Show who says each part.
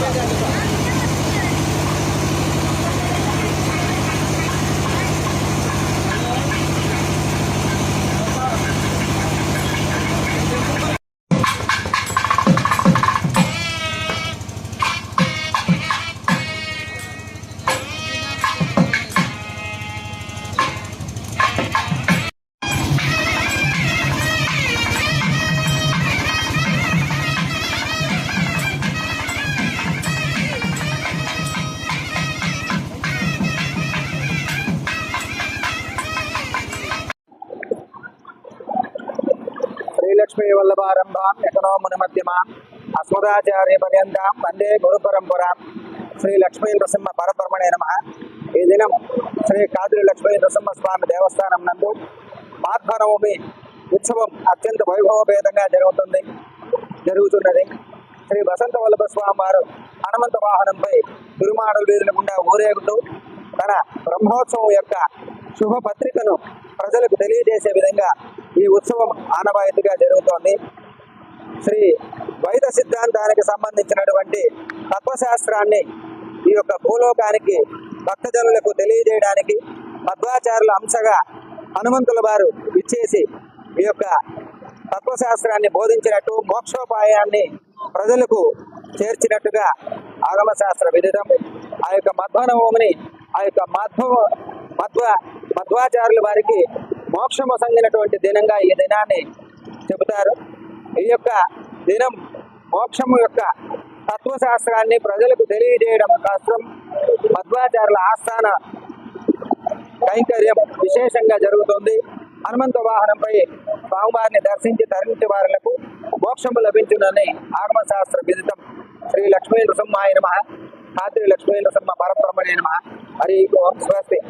Speaker 1: Thank you. Sri Lakshmi వల్లభారంభాం ఎకనో మునిమధ్యమ అస్మదాచార్య పర్యంతం వందే గురు పరంపర శ్రీ లక్ష్మీ నృసింహ పరబ్రహ్మణే నమ. ఈ దినం శ్రీ కాదిరి లక్ష్మీ నృసింహ స్వామి దేవస్థానం నందు మాధ్వనవమి ఉత్సవం అత్యంత వైభవభేదంగా జరుగుతుంది జరుగుతున్నది. శ్రీ వసంత వల్లభ స్వామి వారు హనుమంత వాహనంపై తిరుమాడలు వీధుల గుండా ఊరేగుతూ తన బ్రహ్మోత్సవం యొక్క శుభ పత్రికను ప్రజలకు తెలియజేసే విధంగా ఈ ఉత్సవం ఆనవాయితీగా జరుగుతోంది. శ్రీ ద్వైత సిద్ధాంతానికి సంబంధించినటువంటి తత్వశాస్త్రాన్ని ఈ యొక్క భూలోకానికి భక్తజనులకు తెలియజేయడానికి మధ్వాచారుల అంశగా హనుమంతుల వారు ఇచ్చేసి ఈ యొక్క తత్వశాస్త్రాన్ని బోధించినట్టు మోక్షోపాయాన్ని ప్రజలకు చేర్చినట్టుగా ఆగమశాస్త్ర విదితం ఆ యొక్క మధ్వనవమిని ఆ యొక్క మధ్వ మధ్వ మధ్వాచారుల వారికి మోక్షము సంగినటువంటి దినంగా ఈ దినాన్ని చెబుతారు. ఈ యొక్క దినం మోక్షము యొక్క తత్వశాస్త్రాన్ని ప్రజలకు తెలియజేయడం కోసం మధ్వాచారుల ఆస్థాన కైంకర్యం విశేషంగా జరుగుతుంది. హనుమంత వాహనంపై స్వామివారిని దర్శించి తరించి వారులకు మోక్షము లభించునని ఆగమశాస్త్ర విదితం శ్రీ లక్ష్మీ నృసింహాయ నమ. ఖాద్రి లక్ష్మీ నృసింహ పరబ్రహ్మణే నమ. హరి ఓం స్వస్తి.